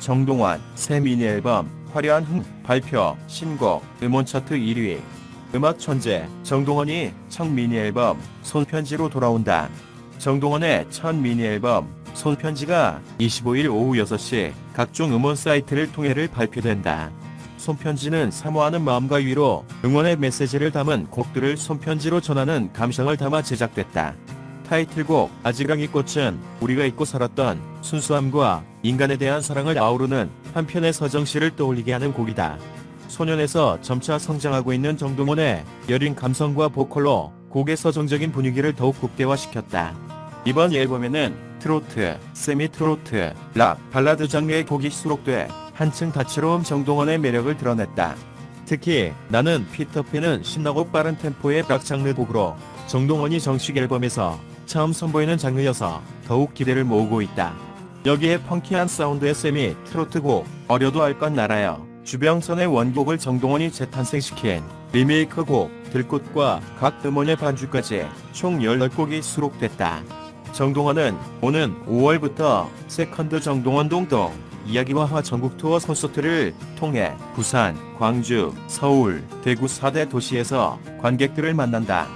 정동원 새 미니 앨범 화려한 흥 발표 신곡 음원 차트 1위 음악 천재 정동원이 첫 미니 앨범 손편지로 돌아온다. 정동원의 첫 미니 앨범 손편지가 25일 오후 6시 각종 음원 사이트를 통해를 발표된다. 손편지는 사모하는 마음과 위로 응원의 메시지를 담은 곡들을 손편지로 전하는 감성을 담아 제작됐다. 타이틀곡 아지랑이 꽃은 우리가 잊고 살았던 순수함과 인간에 대한 사랑을 아우르는 한편의 서정시를 떠올리게 하는 곡이다. 소년에서 점차 성장하고 있는 정동원의 여린 감성과 보컬로 곡의 서정적인 분위기를 더욱 극대화시켰다. 이번 앨범에는 트로트, 세미 트로트, 락, 발라드 장르의 곡이 수록돼 한층 다채로운 정동원의 매력을 드러냈다. 특히 나는 피터팬은 신나고 빠른 템포의 락 장르 곡으로 정동원이 정식 앨범에서 처음 선보이는 장르여서 더욱 기대를 모으고 있다. 여기에 펑키한 사운드의 세미 트로트 곡 어려도 알 건 알아요. 주병선의 원곡을 정동원이 재탄생시킨 리메이크 곡 들꽃과 각 음원의 반주까지 총 18곡이 수록됐다. 정동원은 오는 5월부터 세컨드 정동원 동동 이야기와화 전국 투어 콘서트를 통해 부산, 광주, 서울, 대구 4대 도시에서 관객들을 만난다.